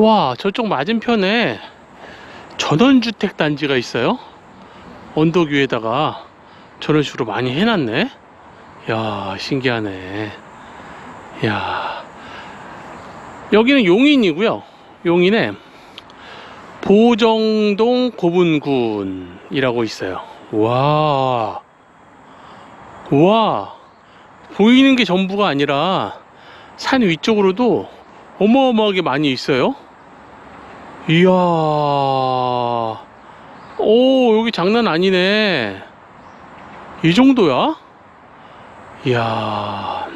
와, 저쪽 맞은편에 전원주택 단지가 있어요. 언덕 위에다가 저런 식으로 많이 해놨네. 야, 신기하네. 야. 여기는 용인이고요. 용인에 보정동 고분군이라고 있어요. 와. 와. 보이는 게 전부가 아니라 산 위쪽으로도 어마어마하게 많이 있어요. 이야. 오, 여기 장난 아니네. 이 정도야? 이야.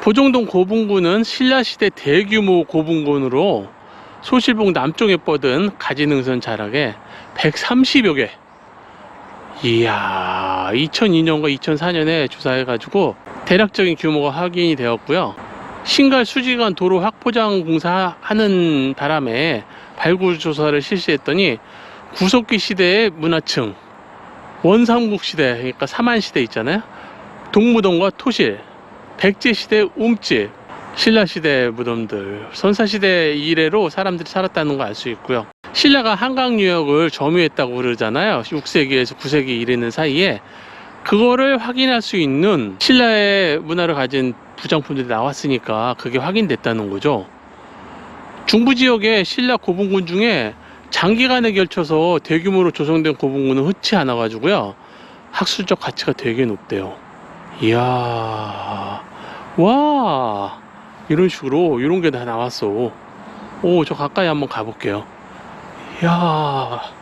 보정동 고분군은 신라시대 대규모 고분군으로 소실봉 남쪽에 뻗은 가지능선 자락에 130여 개. 이야, 2002년과 2004년에 조사해 가지고 대략적인 규모가 확인이 되었고요. 신갈 수지관 도로 확포장 공사하는 바람에 발굴 조사를 실시했더니 구석기 시대의 문화층, 원삼국 시대, 그러니까 사만 시대 있잖아요. 동무동과 토실, 백제 시대 움집, 신라 시대 무덤들, 선사 시대 이래로 사람들이 살았다는 거알수 있고요. 신라가 한강 유역을 점유했다고 그러잖아요. 6세기에서 9세기 이르는 사이에 그거를 확인할 수 있는 신라의 문화를 가진 부장품들이 나왔으니까 그게 확인됐다는 거죠. 중부 지역의 신라 고분군 중에 장기간에 걸쳐서 대규모로 조성된 고분군은 흔치 않아 가지고요. 학술적 가치가 되게 높대요. 이야. 와. 이런 식으로 이런 게 다 나왔어. 오, 저 가까이 한번 가볼게요. 이야.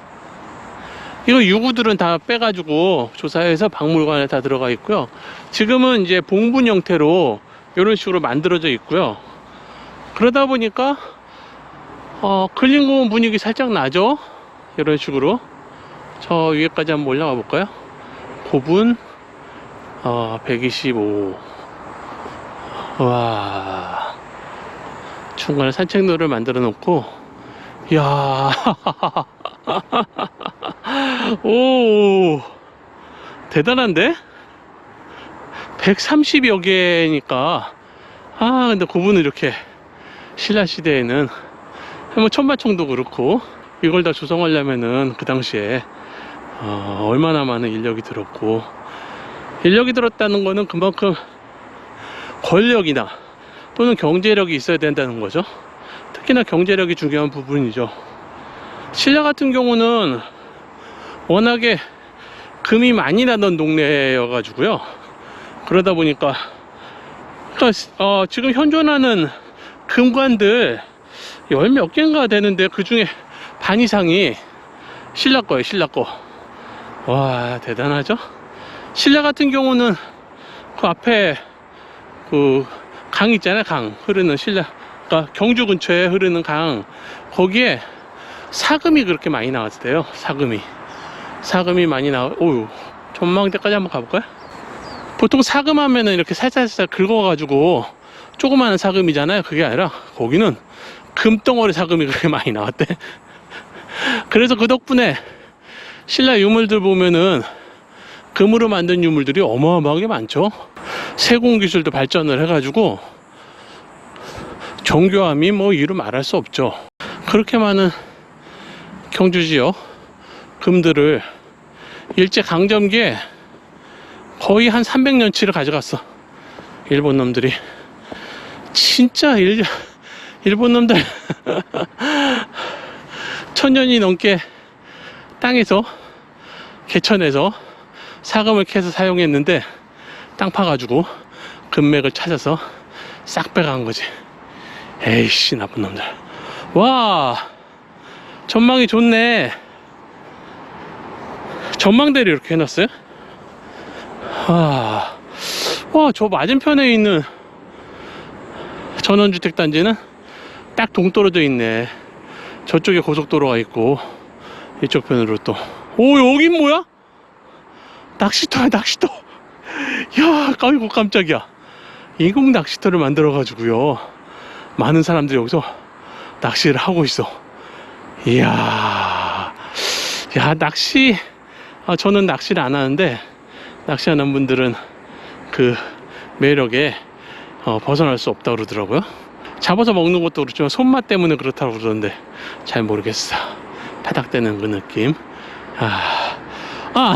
이거 유구들은 다 빼가지고 조사해서 박물관에 다 들어가 있고요. 지금은 이제 봉분 형태로 이런 식으로 만들어져 있고요. 그러다 보니까 어, 클린고원 분위기 살짝 나죠? 이런 식으로. 저 위에까지 한번 올라가 볼까요? 고분 어, 125. 와. 중간에 산책로를 만들어 놓고, 이야. 오. 대단한데? 130여 개니까. 아, 근데 고분은 이렇게 신라시대에는 뭐 천마총도 그렇고, 이걸 다 조성하려면은 그 당시에 어, 얼마나 많은 인력이 들었고, 인력이 들었다는 거는 그만큼 권력이나 또는 경제력이 있어야 된다는 거죠. 특히나 경제력이 중요한 부분이죠. 신라 같은 경우는 워낙에 금이 많이 나던 동네여 가지고요. 그러다 보니까 그러니까 어, 지금 현존하는 금관들 열 몇 개인가 되는데 그 중에 반 이상이 신라 거예요. 신라 거. 와 대단하죠? 신라 같은 경우는 그 앞에 그 강 있잖아요 강 흐르는 신라 그러니까 경주 근처에 흐르는 강 거기에 사금이 그렇게 많이 나왔대요 사금이 사금이 많이 나와 오유 전망대까지 한번 가볼까요? 보통 사금 하면은 이렇게 살살살살 긁어가지고 조그마한 사금이잖아요 그게 아니라 거기는 금덩어리 사금이 그렇게 많이 나왔대 그래서 그 덕분에 신라 유물들 보면은 금으로 만든 유물들이 어마어마하게 많죠 세공 기술도 발전을 해가지고 정교함이 뭐 이루 말할 수 없죠. 그렇게 많은 경주 지역 금들을 일제 강점기에 거의 한 300년치를 가져갔어. 일본 놈들이. 진짜 일, 일본 놈들 천년이 넘게 땅에서 개천에서 사금을 캐서 사용했는데 땅 파가지고 금맥을 찾아서 싹 빼간 거지. 에이씨 나쁜 놈들. 와 전망이 좋네. 전망대를 이렇게 해놨어요. 와, 와저 맞은편에 있는 전원주택 단지는 딱 동떨어져 있네. 저쪽에 고속도로가 있고 이쪽 편으로 또. 오 여긴 뭐야? 낚시터야 낚시터. 야, 아이고 깜짝이야. 인공 낚시터를 만들어 가지고요. 많은 사람들이 여기서 낚시를 하고 있어. 이야, 야 낚시. 아, 저는 낚시를 안 하는데 낚시하는 분들은 그 매력에 어, 벗어날 수 없다 그러더라고요. 잡아서 먹는 것도 그렇지만 손맛 때문에 그렇다고 그러던데 잘 모르겠어. 파닥대는 그 느낌. 아, 아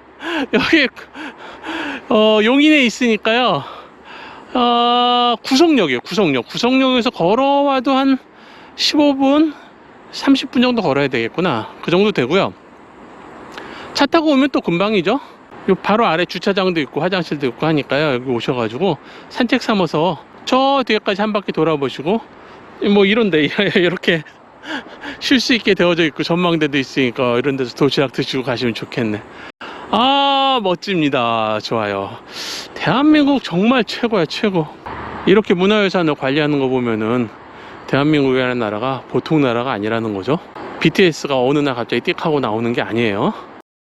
여기 어, 용인에 있으니까요. 어, 구성역이에요. 구성역. 구성역에서 걸어와도 한 15분, 30분 정도 걸어야 되겠구나. 그 정도 되고요. 차 타고 오면 또 금방이죠. 요 바로 아래 주차장도 있고 화장실도 있고 하니까요. 여기 오셔가지고 산책 삼아서 저 뒤에까지 한 바퀴 돌아보시고 뭐 이런데 이렇게 쉴 수 있게 되어져 있고 전망대도 있으니까 이런 데서 도시락 드시고 가시면 좋겠네. 아 멋집니다. 좋아요. 대한민국 정말 최고야 최고. 이렇게 문화유산을 관리하는 거 보면은 대한민국이라는 나라가 보통 나라가 아니라는 거죠. BTS가 어느 날 갑자기 띡 하고 나오는 게 아니에요.